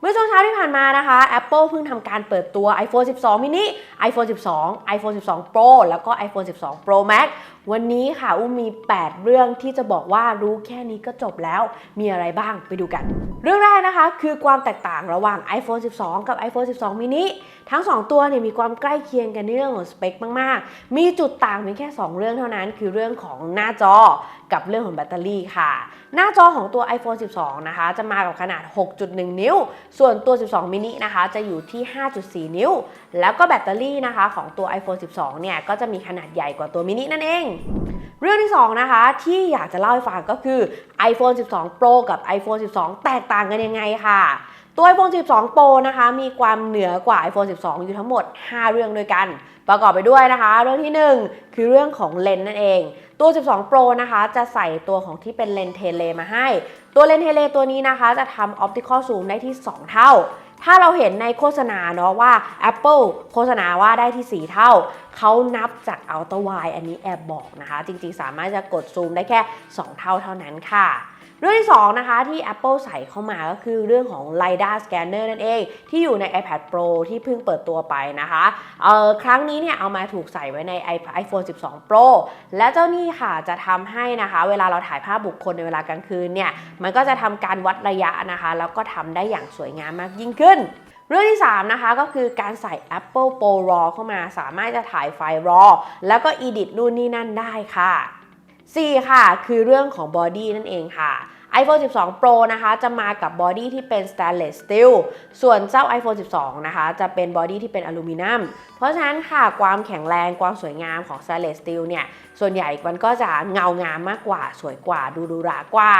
เมื่อช่วงเช้าที่ผ่านมานะคะ Apple เพิ่งทำการเปิดตัว iPhone 12 mini iPhone 12 iPhone 12 Pro แล้วก็ iPhone 12 Pro Max วันนี้ค่ะอุ้มมี 8 เรื่องที่จะบอกว่ารู้แค่นี้ก็จบแล้ว มีอะไรบ้างไปดูกัน เรื่องแรกนะคะ คือความแตกต่างระหว่าง iPhone 12 กับ iPhone 12 mini ทั้ง 2 ตัวเนี่ยมีความใกล้เคียงกันในเรื่องของสเปคมาก ๆ มีจุดต่างเพียงแค่ 2 เรื่องเท่านั้น คือเรื่องของหน้าจอกับเรื่องของแบตเตอรี่ค่ะ หน้าจอของตัว iPhone 12 นะคะ จะมากับขนาด 6.1 นิ้ว ส่วนตัว 12 mini นะคะ จะอยู่ที่ 5.4 นิ้ว แล้วก็แบตเตอรี่นะคะของตัว iPhone 12 เนี่ย ก็จะมีขนาดใหญ่กว่าตัว mini นั่นเองเรื่องที่ 2 นะคะ ที่อยากจะเล่าให้ฟังก็คือ iPhone 12 Pro กับ iPhone 12 แตกต่างกันยังไงค่ะ ตัว iPhone 12 Pro นะคะ มีความเหนือกว่า iPhone 12 อยู่ทั้งหมด 5 เรื่องด้วยกัน ประกอบไปด้วยนะคะ เรื่องที่ 1 คือเรื่องของเลนส์นั่นเอง ตัว 12 Pro นะคะ จะใส่ตัวของที่เป็นเลนเทเลมาให้ ตัวเลนเทเลตัวนี้นะคะ จะทำออปติคอลซูมได้ที่ 2 เท่า ถ้าเราเห็นในโฆษณาเนาะว่า Apple โฆษณาว่าได้ที่ 4 เท่า เขานับจากอัลต์วายอันนี้แอบบอกนะคะ จริงๆ สามารถจะกดซูมได้แค่ 2 เท่าเท่านั้นค่ะ รื่องที่2นะคะที่ Apple ใส่เข้ามาก็คือเรื่องของ LiDAR Scanner นั่นเอง ที่อยู่ใน iPad Pro ที่เพิ่งเปิดตัวไปนะคะเอ่อครั้งนี้เนี่ยเอามาถูกใส่ไว้ใน iPhone 12 Pro และเจ้านี่ค่ะจะทำให้นะคะ เวลาเราถ่ายภาพบุคคลในเวลากลางคืนเนี่ยมันก็จะทำการวัดระยะนะคะ แล้วก็ทำได้อย่างสวยงามมากยิ่งขึ้นเรื่องที่ 3 นะคะก็คือการใส่ Apple Pro RAW เข้ามาสามารถจะถ่ายไฟล์ RAW แล้วก็ edit นู่นนี่นั่นได้ค่ะ 4 ค่ะ คือเรื่องของบอดี้นั่นเองค่ะ iPhone 12 Pro นะคะ จะมากับบอดี้ที่เป็น stainless steel ส่วนเจ้า iPhone 12 นะคะ จะเป็นบอดี้ที่เป็นอลูมิเนียม เพราะฉะนั้นค่ะ ความแข็งแรง ความสวยงามของ stainless steel เนี่ย ส่วนใหญ่มันก็จะเงางามมากกว่า สวยกว่า ดูดูรากว่า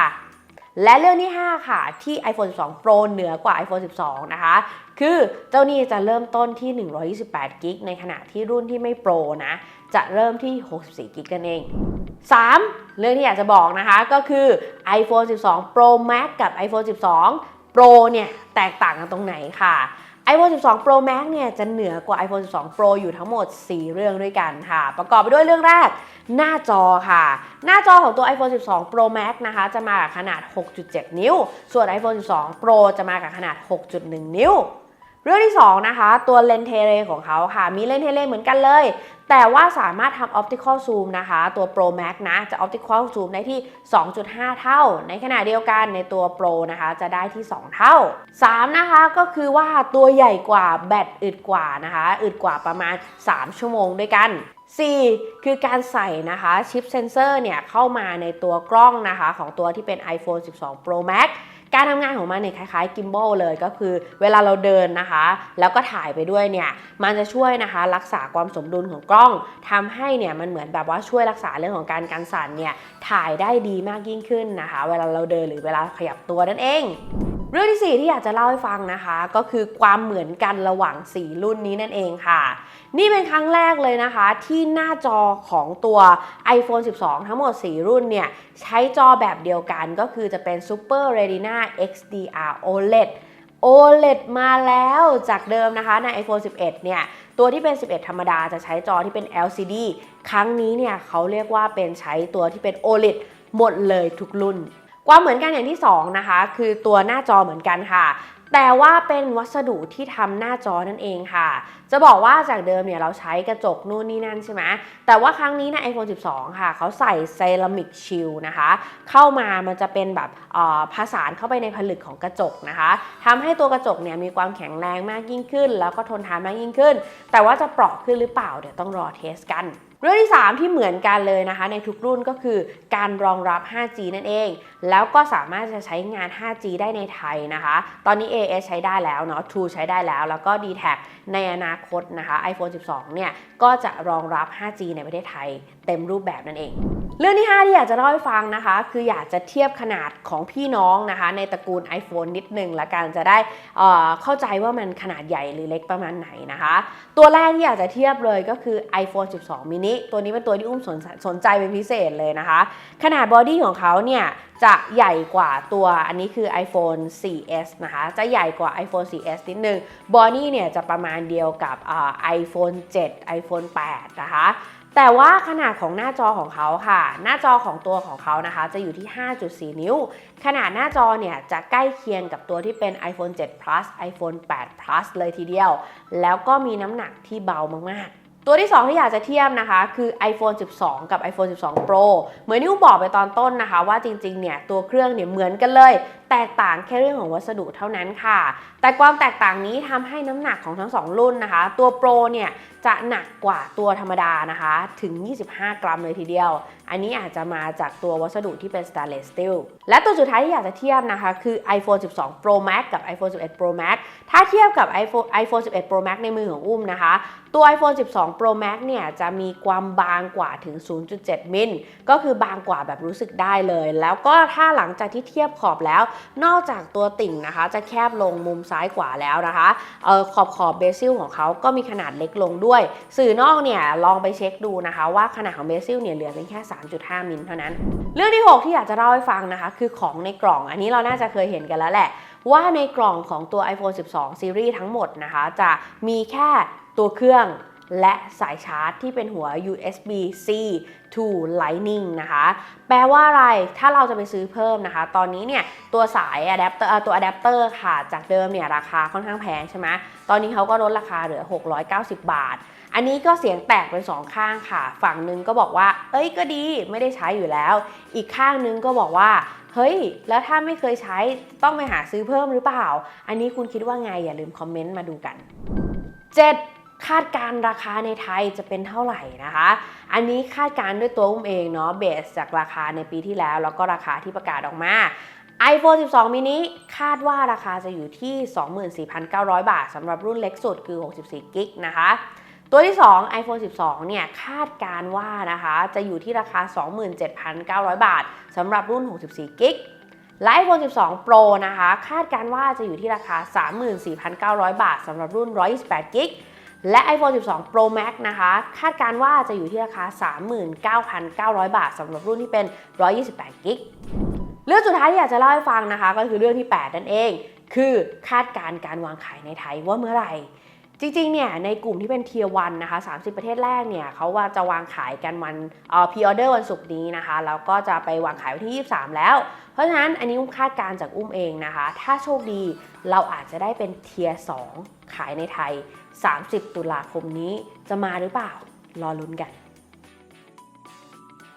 และเรื่องที่ 5 ค่ะ ที่ iPhone 12 Pro เหนือกว่า iPhone 12 นะคะ คือเจ้านี่จะเริ่มต้นที่ 128กิกในขณะที่รุ่นที่ไม่โปรนะ จะเริ่มที่ 64กิกกันเอง 3. เรื่องที่อยากจะบอกนะคะก็คือ iPhone 12 Pro Max กับ iPhone 12 Pro เนี่ยแตกต่างกันตรงไหนค่ะ iPhone 12 Pro Max เนี่ยจะเหนือกว่า iPhone 12 Pro อยู่ทั้งหมด 4 เรื่องด้วยกันค่ะ ประกอบไปด้วยเรื่องแรก หน้าจอค่ะ หน้าจอของตัว iPhone 12 Pro Max นะคะ จะมากับขนาด 6.7 นิ้ว ส่วน iPhone 12 Pro จะมากับขนาด 6.1 นิ้ว เรื่องที่ 2 นะคะ ตัวเลนเทเลของเขาค่ะ มีเลนเทเลเหมือนกันเลย แต่ว่าสามารถทำ optical zoom นะคะ ตัว Pro Max นะจะ optical zoom ได้ที่ 2.5 เท่า ในขณะเดียวกันในตัว Pro นะคะจะได้ที่ 2 เท่า 3 นะคะก็คือว่าตัวใหญ่กว่าแบตอึดกว่านะคะอึดกว่าประมาณ 3 ชั่วโมงด้วยกัน 4. คือการใส่นะคะชิปเซนเซอร์เนี่ยเข้ามาในตัวกล้องนะคะของตัวที่เป็น iPhone 12 Pro Max การทำงานของมันเนี่ยคล้ายๆ gimbal เลยก็คือเวลาเราเดินนะคะ แล้วก็ถ่ายไปด้วยเนี่ยมันจะช่วยนะคะรักษาความสมดุลของกล้องทำให้เนี่ยมันเหมือนแบบว่าช่วยรักษาเรื่องของการการสั่นเนี่ยถ่ายได้ดีมากยิ่งขึ้นนะคะ เวลาเราเดินหรือเวลาขยับตัวนั่นเอง รื่องที่ 4 ที่อยากจะเล่าให้ฟังนะคะ ก็คือความเหมือนกันระหว่าง 4 รุ่นนี้นั่นเองค่ะ นี่เป็นครั้งแรกเลยนะคะ ที่หน้าจอของตัว iPhone 12 ทั้งหมด 4 รุ่นเนี่ย ใช้จอแบบเดียวกันก็คือจะเป็น Super Retina XDR OLED OLED มาแล้วจากเดิมนะคะใน iPhone 11 เนี่ย ตัวที่เป็น 11 ธรรมดาจะใช้จอที่เป็น LCD ครั้งนี้เนี่ยเขาเรียกว่าเป็นใช้ตัวที่เป็น OLED หมดเลยทุกรุ่น ความเหมือนกันอย่างที่2นะคะคือตัวหน้าจอเหมือนกันค่ะ แต่ว่าเป็นวัสดุที่ทำหน้าจอนั่นเองค่ะ จะบอกว่าจากเดิมเนี่ยเราใช้กระจกนู่นนี่นั่นใช่ไหมแต่ว่าครั้งนี้ใน iPhone 12 ค่ะ เขาใส่เซรามิกชิลนะคะ เข้ามามันจะเป็นแบบออผสานเข้าไปในผลึกของกระจกนะคะทำให้ตัวกระจกเนี่ยมีความแข็งแรงมากยิ่งขึ้น แล้วก็ทนทานมากยิ่งขึ้น แต่ว่าจะเปราะขึ้นหรือเปล่าเดี๋ยวต้องรอเทสกันเรื่องที่ 3 ที่เหมือนกันเลยนะคะ ในทุกรุ่นก็คือการรองรับ 5G นั่นเองแล้วก็สามารถจะใช้งาน 5G ได้ในไทยนะคะ ตอนนี้ AS ใช้ได้แล้วเนาะ True ใช้ได้แล้ว แล้วก็ d t แทในอนาคตนะคะ iPhone 12 เนี่ย ก็จะรองรับ 5G ในประเทศไทย เต็มรูปแบบนั่นเอง เรื่องที่ 5 ที่อยากจะเล่าให้ฟังนะคะ คืออยากจะเทียบขนาดของพี่น้องนะคะ ในตระกูล iPhone นิดนึงละกันจะได้เเข้าใจว่ามันขนาดใหญ่หรือเล็กประมาณไหนนะคะ ตัวแรกที่อยากจะเทียบเลยก็คือ iPhone 12 mini ตัวนี้เป็นตัวที่อุ้มสนสนใจเป็นพิเศษเลยนะคะ ขนาดบอดี้ของเขาเนี่ยจะะใหญ่กว่าตัวอันนี้คือ iPhone 4S นะคะ จะใหญ่กว่า iPhone 4S นิดนึงบอดี้เนี่ยจะประมาณเดียวกับอ่า iPhone 7 iPhone 8 นะคะ แต่ว่าขนาดของหน้าจอของเขาค่ะ หน้าจอของตัวของเขานะคะ จะอยู่ที่ 5.4 นิ้ว ขนาดหน้าจอเนี่ยจะใกล้เคียงกับตัวที่เป็น iPhone 7 Plus iPhone 8 Plus เลยทีเดียว แล้วก็มีน้ำหนักที่เบามากๆ ตัวที่ 2 ที่อยากจะเทียบนะคะคือ iPhone 12 กับ iPhone 12 Pro เหมือนที่อุ้มบอกไปตอนต้นนะคะ ว่าจริงๆเนี่ยตัวเครื่องเนี่ยเหมือนกันเลย แตกต่างแค่เรื่องของวัสดุเท่านั้นค่ะ แต่ความแตกต่างนี้ทำให้น้ำหนักของทั้ง 2 รุ่นนะคะ ตัว Pro เนี่ยจะหนักกว่าตัวธรรมดานะคะ ถึง 25 กรัมเลยทีเดียว อันนี้อาจจะมาจากตัววัสดุที่เป็น stainless steel และตัวสุดท้ายที่อยากจะเทียบนะคะ คือ iPhone 12 Pro Max กับ iPhone 11 Pro Max ถ้าเทียบกับ iPhone iPhone 11 Pro Max ในมือของอุ้มนะคะ ตัว iPhone 12 Pro Max เนี่ยจะมีความบางกว่าถึง 0.7 มิล ก็คือบางกว่าแบบรู้สึกได้เลย แล้วก็ถ้าหลังจากที่เทียบขอบแล้วนอกจากตัวติ่งนะคะ จะแคบลงมุมซ้ายขวาแล้วนะคะเออขอบขอบเบซิลของเขาก็มีขนาดเล็กลงด้วย สื่อนอกเนี่ยลองไปเช็คดูนะคะ ว่าขนาดของเบซิลเนี่ยเหลือเป็นแค่ 3.5 มิลเท่านั้น เรื่องที่ 6 ที่อยากจะเล่าให้ฟังนะคะ คือของในกล่องอันนี้เราน่าจะเคยเห็นกันแล้วแหละ ว่าในกล่องของตัว iPhone 12ซีรีส์ทั้งหมดนะคะ จะมีแค่ตัวเครื่อง และสายชาร์จที่เป็นหัว USB-C to Lightning นะคะ แปลว่าอะไร ถ้าเราจะไปซื้อเพิ่มนะคะ ตอนนี้เนี่ยตัวสายอะแดปเตอร์ตัวอะแดปเตอร์ค่ะ จากเดิมเนี่ยราคาค่อนข้างแพงใช่ไหม ตอนนี้เขาก็ลดราคาเหลือ 690 บาท อันนี้ก็เสียงแตกเป็นสองข้างค่ะ ฝั่งหนึงก็บอกว่า เอ้ยก็ดี ไม่ได้ใช้อยู่แล้ว อีกข้างนึงก็บอกว่าเฮ้ย แล้วถ้าไม่เคยใช้ต้องไปหาซื้อเพิ่มหรือเปล่า อันนี้คุณคิดว่าไง อย่าลืมคอมเมนต์มาดูกัน 7. คาดการ์ราคาในไทยจะเป็นเท่าไหร่นะคะ อันนี้คาดการด้วยตัวอุ้มเองเนาะเบสจากราคาในปีที่แล้ว แล้วก็ราคาที่ประกาศออกมา iPhone 12 mini คาดว่าราคาจะอยู่ที่ 24,900 บาทสำหรับรุ่นเล็กสุดคือ 64กิกนะคะ ตัวที่ 2 iPhone 12 เนี่ยคาดการว่านะคะจะอยู่ที่ราคา 27,900 บาทสำหรับรุ่น 64กิกและ iPhone 12 Pro นะคะ คาดการว่าจะอยู่ที่ราคา 34,900 บาทสำหรับรุ่น 128กิก และ iPhone 12 Pro Max นะคะ คาดการว่าจะอยู่ที่ราคา 39,900 บาทสำหรับรุ่นที่เป็น 128กิกเรื่องสุดท้ายที่อยากจะเล่าให้ฟังนะคะ ก็คือเรื่องที่ 8 นั่นเอง คือคาดการ์การวางขายในไทยว่าเมื่อไหร่ จริงๆ เนี่ยในกลุ่มที่เป็นเทียวันนะคะ 30 ประเทศแรกเนี่ยเขาว่าจะวางขายกันวันเอ่อพีออเดอร์วันศุกร์นี้นะคะ แล้วก็จะไปวางขายวันที่ 23 แล้ว เพราะฉะนั้นอันนี้อุ้มคาดการจากอุ้มเองนะคะ ถ้าโชคดีเราอาจจะได้เป็นเทีย2ขายในไทย 30 ตุลาคมนี้จะมาหรือเปล่า รอลุ้นกัน